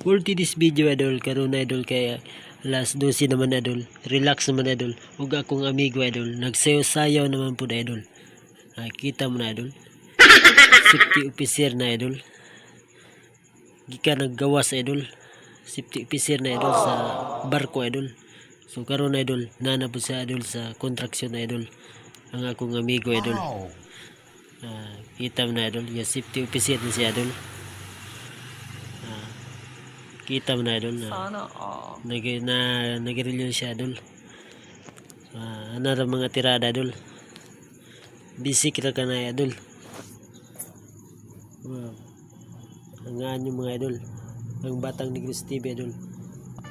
For this video idol, karon idol kay last 12 naman idol. Relax naman idol. Ug akong amigo idol, nagsayaw-sayaw naman pud idol. Nakita mo na idol. Safety officer na idol. Gika naggawas idol. Safety officer na idol sa barko idol. So karon idol, nana po sa idol sa contraction idol. Ang akong amigo idol. Ah, kita mo na idol, yung safety officer na si idol. Kita mo na idol na Sana all. nag na nagrilyo siya idol. Ah, ano ra mga tirada idol. Busy kita ka na idol. Wow. Ang yung mga idol. Ang batang Negros TV idol.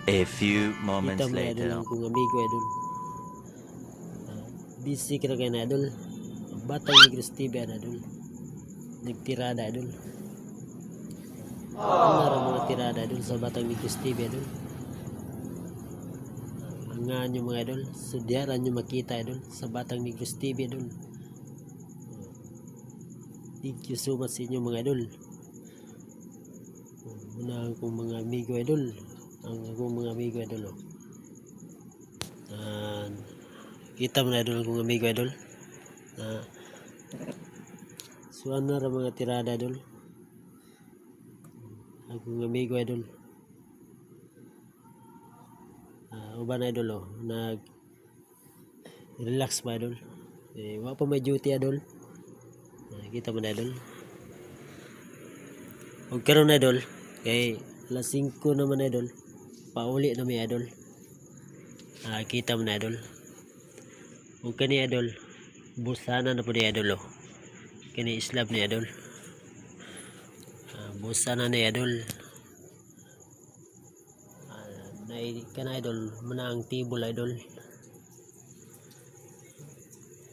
A few moments Kita mo na idol later. ang kong amigo idol. Ah, busy kita kay na idol. Ang batang Negros TV na idol. Nagtirada idol. Ano ra mga tirada idol sa batang Negros TV. Ah, Ang nga nyo mga idol. Sudyaran nyo makita idol sa batang Negros TV idol. Thank you so much sa inyo mga idol. Muna akong mga amigo idol. Ang akong mga amigo idol. Oh. Ah, kita mo na idol akong amigo idol. Ah, so ano ra mga tirada idol. Akong amigo idol. Ah, uban idol oh. Nag relax pa idol. Eh, wa pa may duty idol. Ah, kita mo na idol. Huwag karoon idol. Kay alas 5 naman idol. Pauli na may idol. Ah, kita mo na idol. Huwag ka ni idol. Busana na po ni idol oh. Kani islab ni idol. Ah, busana ni idol. Ah, nai ka na idol. Muna ang tibol idol.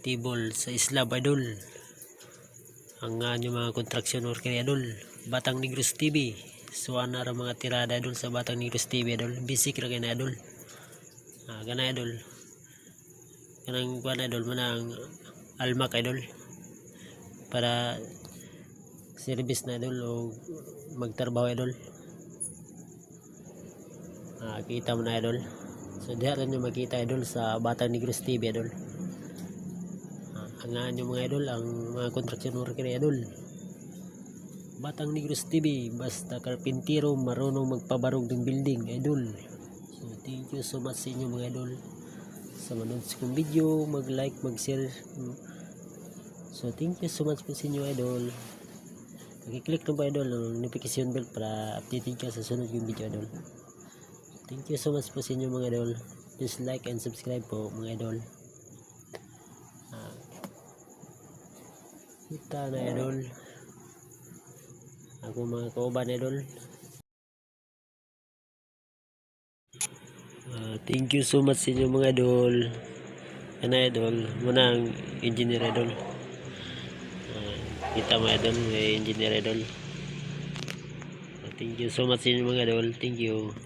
Tibol sa islab idol. Ang nga nyo mga contraction worker idol. Batang Negros TV. So ana ra mga tirada idol sa Batang Negros TV idol. Bisik ra kay na idol. Ah, kana idol. Kanang kuan idol manang almak idol. Para service na idol o magtrabaho idol. Ah, kita mo na idol. So diha rin nyo makita idol sa Batang Negros TV idol. Ah, ang nga nyo mga idol ang mga contraction worker idol. Batang Negros TV, basta karpintero, marunong magpabarog ng building, idol. So, thank you so much sa inyo mga idol. Sa manood sa kong video, mag-like, mag-share. So, thank you so much po sa inyo, idol. Pag-click na ba, idol, ng notification bell para updated ka sa sunod yung video, idol. Thank you so much po sa inyo, mga idol. Please like and subscribe po, mga idol. Ah, kita na, idol. Ako mga kauban idol. Ah, thank you so much sa inyo mga idol. Ano idol? Muna ang engineer idol. Kita mo idol, engineer idol. Thank you so much mga idol. Thank you.